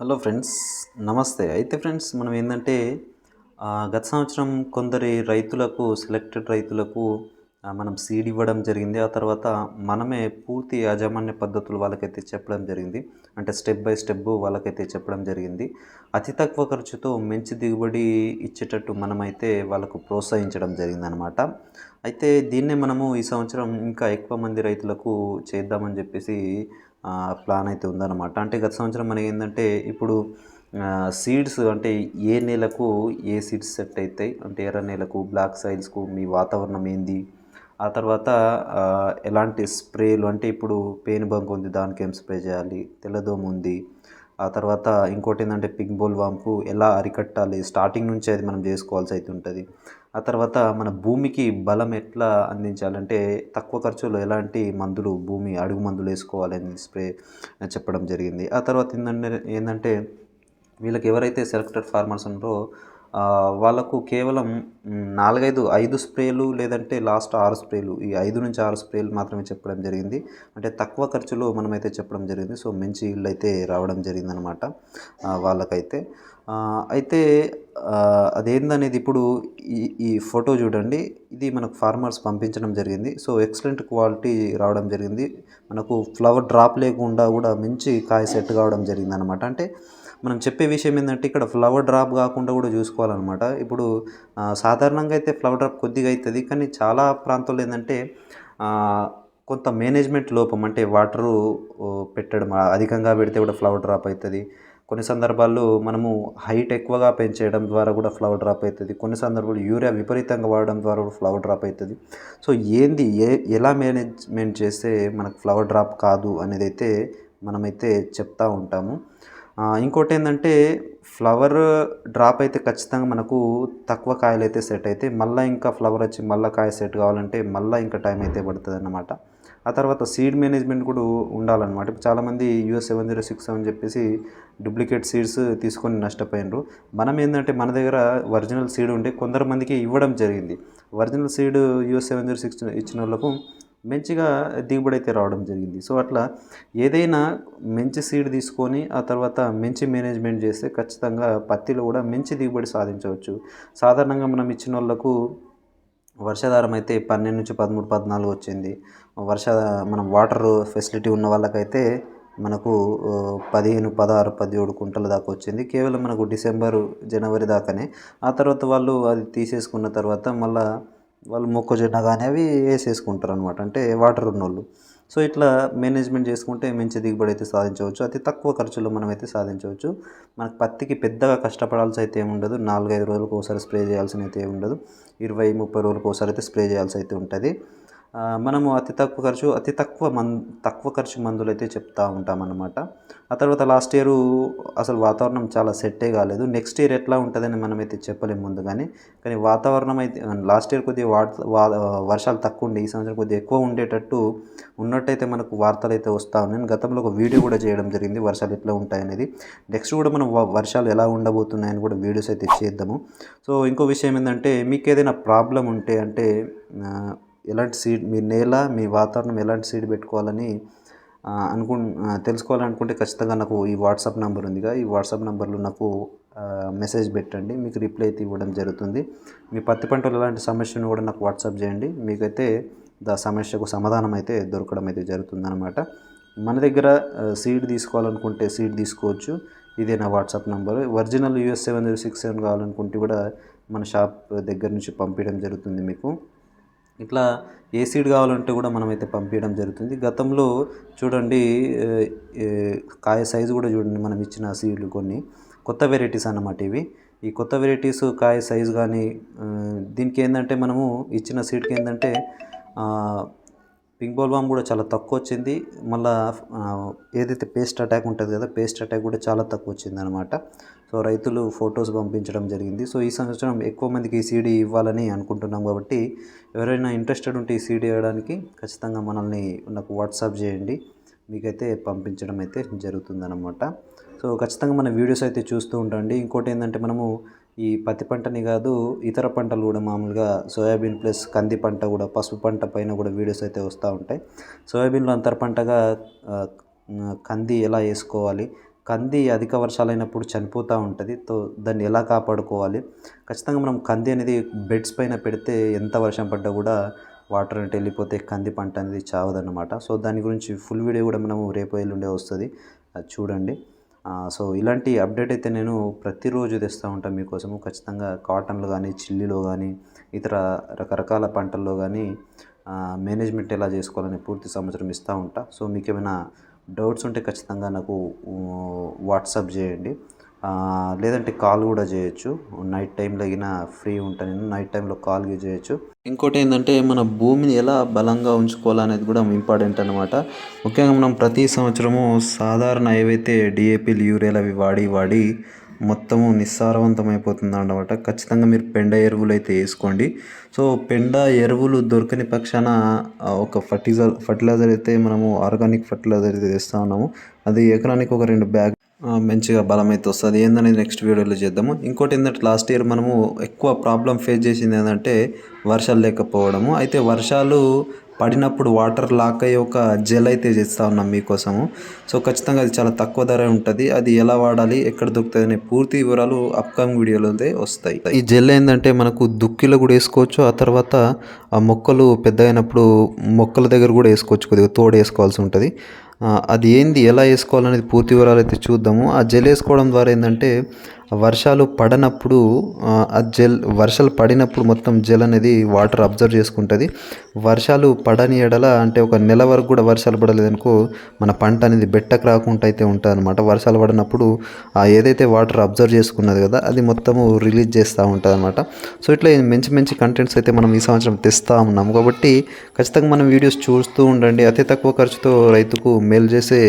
Hello friends నమస్తే. అయితే friends మనం ఏంటంటే గత సంవత్సరం కొందరి రైతులకు సెలెక్టెడ్ రైతులకు మనం సీడ్ ఇవ్వడం జరిగింది. ఆ తర్వాత మనమే పూర్తి యాజమాన్య పద్ధతులు వాళ్ళకైతే చెప్పడం జరిగింది. అంటే స్టెప్ బై స్టెప్ వాళ్ళకైతే చెప్పడం జరిగింది. అతి తక్కువ ఖర్చుతో మంచి దిగుబడి ఇచ్చేటట్టు మనమైతే వాళ్ళకు ప్రోత్సహించడం జరిగిందనమాట. అయితే దీన్నే మనము ఈ సంవత్సరం ఇంకా ఎక్కువ మంది రైతులకు చేద్దామని చెప్పేసి ప్లాన్ అయితే ఉందన్నమాట అంటే గత సంవత్సరం మనకి ఏంటంటే ఇప్పుడు సీడ్స్ అంటే ఏ నెలకు ఏ సీడ్స్ సెట్ అవుతాయి? అంటే ఎర్ర నేలకు బ్లాక్ సైల్స్కు మీ వాతావరణం ఏంది? ఆ తర్వాత ఎలాంటి స్ప్రేలు అంటే ఇప్పుడు పేను బంక్ ఉంది దానికి ఏం స్ప్రే చేయాలి తెల్లదోమ ఉంది. ఆ తర్వాత ఇంకోటి ఏంటంటే పిగ్ బోల్ వాంపు ఎలా అరికట్టాలి స్టార్టింగ్ నుంచి అది మనం చేసుకోవాల్సి అయితే ఉంటుంది. ఆ తర్వాత మన భూమికి బలం ఎట్లా అందించాలంటే తక్కువ ఖర్చులో ఎలాంటి మందులు భూమి అడుగు మందులు వేసుకోవాలని స్ప్రే చెప్పడం జరిగింది. ఆ తర్వాత ఏంటంటే ఏంటంటే వీళ్ళకి ఎవరైతే సెలెక్టెడ్ ఫార్మర్స్ ఉన్నారో వాళ్ళకు కేవలం నాలుగైదు ఐదు స్ప్రేలు లేదంటే లాస్ట్ ఆరు స్ప్రేలు ఈ ఐదు నుంచి ఆరు స్ప్రేలు మాత్రమే చెప్పడం జరిగింది. అంటే తక్కువ ఖర్చులో మనమైతే చెప్పడం జరిగింది. సో మంచి ఇల్లు అయితే రావడం జరిగిందనమాట వాళ్ళకైతే. అయితే అదేందనేది ఇప్పుడు ఈ ఈ ఫోటో చూడండి. ఇది మనకు ఫార్మర్స్ పంపించడం జరిగింది. సో ఎక్సలెంట్ క్వాలిటీ రావడం జరిగింది. మనకు ఫ్లవర్ డ్రాప్ లేకుండా కూడా మంచి కాయ సెట్ కావడం జరిగింది అనమాట అంటే మనం చెప్పే విషయం ఏంటంటే ఇక్కడ ఫ్లవర్ డ్రాప్ కాకుండా కూడా చూసుకోవాలన్నమాట. ఇప్పుడు సాధారణంగా అయితే ఫ్లవర్ డ్రాప్ కొద్దిగా అవుతుంది కానీ చాలా ప్రాంతాల్లో ఏంటంటే కొంత మేనేజ్మెంట్ లోపం అంటే వాటరు పెట్టడం అధికంగా పెడితే కూడా ఫ్లవర్ డ్రాప్ అవుతుంది కొన్ని సందర్భాల్లో మనము హైట్ ఎక్కువగా పెంచేయడం ద్వారా కూడా ఫ్లవర్ డ్రాప్ అవుతుంది కొన్ని సందర్భాల్లో యూరియా విపరీతంగా వాడడం ద్వారా కూడా ఫ్లవర్ డ్రాప్ అవుతుంది సో ఏంది ఏ ఎలా మేనేజ్మెంట్ చేస్తే మనకు ఫ్లవర్ డ్రాప్ కాదు అనేది అయితే మనమైతే చెప్తా ఉంటాము. ఇంకోటి ఏంటంటే ఫ్లవర్ డ్రాప్ అయితే ఖచ్చితంగా మనకు తక్కువ కాయలు అయితే సెట్ అయితే మళ్ళీ ఇంకా ఫ్లవర్ వచ్చి మళ్ళీ కాయ సెట్ కావాలంటే మళ్ళీ ఇంకా టైం అయితే పడుతుంది అన్నమాట ఆ తర్వాత సీడ్ మేనేజ్మెంట్ కూడా ఉండాలన్నమాట. ఇప్పుడు చాలామంది యూఎస్ సెవెన్ జీరో సిక్స్ అని చెప్పేసి డూప్లికేట్ సీడ్స్ తీసుకొని నష్టపోయినారు. మనం ఏంటంటే మన దగ్గర ఒరిజినల్ సీడ్ ఉంటే కొందరు మందికి ఇవ్వడం జరిగింది. Original seed US seven zero six ఇచ్చిన వాళ్ళకు మంచిగా దిగుబడి అయితే రావడం జరిగింది. సో అట్లా ఏదైనా మంచి సీడ్ తీసుకొని ఆ తర్వాత మంచి మేనేజ్మెంట్ చేస్తే ఖచ్చితంగా పత్తిలో కూడా మంచి దిగుబడి సాధించవచ్చు. సాధారణంగా మనం ఇచ్చిన వాళ్ళకు వర్షాధారం అయితే పన్నెండు నుంచి పదమూడు పద్నాలుగు వచ్చింది. వర్ష మనం వాటర్ ఫెసిలిటీ ఉన్న వాళ్ళకైతే మనకు పదిహేను పదహారు పదిహేడు కుంటల దాకా వచ్చింది. కేవలం మనకు డిసెంబరు జనవరి దాకానే. ఆ తర్వాత వాళ్ళు అది తీసేసుకున్న తర్వాత మళ్ళా వాళ్ళు మొక్కజొన్న కానీ అవి వేసేసుకుంటారు అనమాట అంటే వాటర్ ఉన్నోళ్ళు. సో ఇట్లా మేనేజ్మెంట్ చేసుకుంటే మంచి దిగుబడి అయితే సాధించవచ్చు. అతి తక్కువ ఖర్చులో మనం అయితే సాధించవచ్చు. మనకు పత్తికి పెద్దగా కష్టపడాల్సి అయితే ఉండదు. నాలుగైదు రోజులకు ఒకసారి స్ప్రే చేయాల్సిన అయితే ఉండదు. ఇరవై ముప్పై రోజులకు ఒకసారి అయితే స్ప్రే చేయాల్సి అయితే ఉంటుంది. మనము అతి తక్కువ ఖర్చు అతి తక్కువ మన్ తక్కువ ఖర్చు మందులు అయితే చెప్తా ఉంటామన్నమాట. ఆ తర్వాత లాస్ట్ ఇయర్ అసలు వాతావరణం చాలా సెట్టే కాలేదు. నెక్స్ట్ ఇయర్ ఎట్లా ఉంటుందని మనమైతే చెప్పలేము ముందుగానే కానీ వాతావరణం అయితే లాస్ట్ ఇయర్ కొద్దిగా వా వా- వర్షాలు తక్కువ ఉండే ఈ సంవత్సరం కొద్దిగా ఎక్కువ ఉండేటట్టు ఉన్నట్టయితే మనకు వార్తలు అయితే వస్తూ ఉన్నాయి. గతంలో ఒక వీడియో కూడా చేయడం జరిగింది వర్షాలు ఎట్లా ఉంటాయనేది. నెక్స్ట్ కూడా మనం వ- వర్షాలు ఎలా ఉండబోతున్నాయని కూడా వీడియోస్ అయితే చేద్దాము. సో ఇంకో విషయం ఏంటంటే మీకు ఏదైనా ప్రాబ్లం ఉంటే అంటే ఎలాంటి సీడ్ మీ నేల మీ వాతావరణం ఎలాంటి సీడ్ పెట్టుకోవాలని అనుకు తెలుసుకోవాలనుకుంటే ఖచ్చితంగా నాకు ఈ వాట్సాప్ నెంబర్ ఉందిగా. ఈ వాట్సాప్ నెంబర్లో నాకు మెసేజ్ పెట్టండి. మీకు రిప్లై అయితే ఇవ్వడం జరుగుతుంది. మీ పత్తి పంటలు ఎలాంటి సమస్యను కూడా నాకు వాట్సాప్ చేయండి. మీకైతే దా సమస్యకు సమాధానం అయితే దొరకడం అయితే జరుగుతుందన్నమాట. మన దగ్గర సీడ్ తీసుకోవాలనుకుంటే సీడ్ తీసుకోవచ్చు. ఇదే నా WhatsApp number. Original US seven zero six seven కావాలనుకుంటే కూడా మన షాప్ దగ్గర నుంచి పంపించడం జరుగుతుంది మీకు. ఇట్లా ఏ సీడ్ కావాలంటే కూడా మనమైతే పంపించడం జరుగుతుంది. గతంలో చూడండి కాయ సైజు కూడా చూడండి మనం ఇచ్చిన సీడ్లు కొన్ని. కొత్త వెరైటీస్ అన్నమాట ఇవి. ఈ కొత్త వెరైటీస్ కాయ సైజు కానీ దీనికి ఏంటంటే మనము ఇచ్చిన సీడ్కి ఏంటంటే పింక్ బోల్ బామ్ కూడా చాలా తక్కువ వచ్చింది మళ్ళీ ఏదైతే పేస్ట్ అటాక్ ఉంటుంది కదా పేస్ట్ అటాక్ కూడా చాలా తక్కువ వచ్చింది అనమాట సో రైతులు ఫొటోస్ పంపించడం జరిగింది. సో ఈ సంవత్సరం ఎక్కువ మందికి ఈ సీడీ ఇవ్వాలని అనుకుంటున్నాం కాబట్టి ఎవరైనా ఇంట్రెస్టెడ్ ఉంటే ఈ సీడీ ఇవ్వడానికి ఖచ్చితంగా మనల్ని నాకు వాట్సాప్ చేయండి. మీకైతే పంపించడం అయితే జరుగుతుందన్నమాట సో ఖచ్చితంగా మన వీడియోస్ అయితే చూస్తూ ఉండండి. ఇంకోటి ఏంటంటే మనము ఈ పత్తి పంటని కాదు ఇతర పంటలు కూడా మామూలుగా సోయాబీన్ ప్లస్ కంది పంట కూడా పసుపు పంట పైన కూడా వీడియోస్ అయితే వస్తూ ఉంటాయి. సోయాబీన్లో అంతర పంటగా కంది ఎలా వేసుకోవాలి? కంది అధిక వర్షాలైనప్పుడు చనిపోతూ ఉంటుంది తో దాన్ని ఎలా కాపాడుకోవాలి? ఖచ్చితంగా మనం కంది అనేది బెడ్స్ పైన పెడితే ఎంత వర్షం పడ్డా కూడా వాటర్ అంటే వెళ్ళిపోతే కంది పంట అనేది చావదన్నమాట. సో దాని గురించి ఫుల్ వీడియో కూడా మనము రేపు ఎల్లుండే వస్తుంది. అది చూడండి. సో ఇలాంటి అప్డేట్ అయితే నేను ప్రతిరోజు తెస్తూ ఉంటాను మీకోసము. ఖచ్చితంగా కాటన్లో కానీ చిల్లీలో కానీ ఇతర రకరకాల పంటల్లో కానీ మేనేజ్మెంట్ ఎలా చేసుకోవాలని పూర్తి సంవత్సరం ఇస్తూ ఉంటా. సో మీకు ఏమైనా డౌట్స్ ఉంటే ఖచ్చితంగా నాకు వాట్సాప్ చేయండి. లేదంటే కాల్ కూడా చేయొచ్చు. నైట్ టైంలో అయినా ఫ్రీ ఉంటాను నేను. నైట్ టైంలో కాల్ చేయొచ్చు. ఇంకోటి ఏంటంటే మన భూమిని ఎలా బలంగా ఉంచుకోవాలనేది కూడా ఇంపార్టెంట్ అనమాట ముఖ్యంగా మనం ప్రతి సంవత్సరము సాధారణ ఏవైతే డిఏపీలు యూరియాలు అవి వాడి వాడి మొత్తము నిస్సారవంతమైపోతుంది అనమాట ఖచ్చితంగా మీరు పెండ ఎరువులు అయితే వేసుకోండి. సో పెండ ఎరువులు దొరకని పక్షాన ఒక ఫర్టిలైజర్ ఫర్టిలైజర్ అయితే మనము ఆర్గానిక్ ఫర్టిలైజర్ అయితే వేస్తూ ఉన్నాము. అది ఎకరానికి ఒక రెండు బ్యాగ్ మంచిగా బలం అయితే వస్తుంది. ఏందనేది నెక్స్ట్ వీడియోలో చేద్దాము. ఇంకోటి ఏంటంటే లాస్ట్ ఇయర్ మనము ఎక్కువ ప్రాబ్లం ఫేస్ చేసింది ఏంటంటే వర్షాలు లేకపోవడము. అయితే వర్షాలు పడినప్పుడు వాటర్ లాక్ అయ్యే ఒక జెల్ అయితే చేస్తూ ఉన్నాం మీకోసము. సో ఖచ్చితంగా అది చాలా తక్కువ ధర ఉంటుంది. అది ఎలా వాడాలి ఎక్కడ దొరుకుతుంది అనే పూర్తి వివరాలు అప్కమింగ్ వీడియోలో వస్తాయి. ఈ జెల్ ఏంటంటే మనకు దుక్కిలో కూడా వేసుకోవచ్చు. ఆ తర్వాత ఆ మొక్కలు పెద్ద అయినప్పుడు మొక్కల దగ్గర కూడా వేసుకోవచ్చు. కొద్దిగా తోడు వేసుకోవాల్సి ఉంటుంది. అది ఏంది? ఎలా వేసుకోవాలనేది పూర్తి వివరాలు అయితే చూద్దాము. ఆ జెల్ వేసుకోవడం ద్వారా ఏంటంటే వర్షాలు పడనప్పుడు ఆ, జెల్ వర్షాలు పడినప్పుడు మొత్తం జెల్ అనేది వాటర్ అబ్జర్వ్ చేసుకుంటుంది. వర్షాలు పడని ఎడల అంటే ఒక నెల వరకు కూడా వర్షాలు పడలేదనుకో మన పంట అనేది బెట్టకు రాకుండా అయితే ఉంటుంది అనమాట వర్షాలు పడినప్పుడు ఆ ఏదైతే వాటర్ అబ్జర్వ్ చేసుకున్నది కదా అది మొత్తము రిలీజ్ చేస్తూ ఉంటుంది అనమాట సో ఇట్లా మంచి మంచి కంటెంట్స్ అయితే మనం ఈ సంవత్సరం తెస్తూ ఉన్నాము. కాబట్టి ఖచ్చితంగా మనం వీడియోస్ చూస్తూ ఉండండి. అతి తక్కువ ఖర్చుతో రైతుకు మేలు చేసే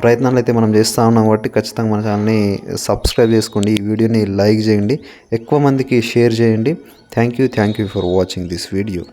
ప్రయత్నాలు అయితే మనం చేస్తూ ఉన్నాం కాబట్టి ఖచ్చితంగా మన ఛానల్ని సబ్స్క్రైబ్ చేసుకోండి ఈ వీడియోని లైక్ చేయండి. ఎక్కువ మందికి షేర్ చేయండి. Thank you thank you for watching this video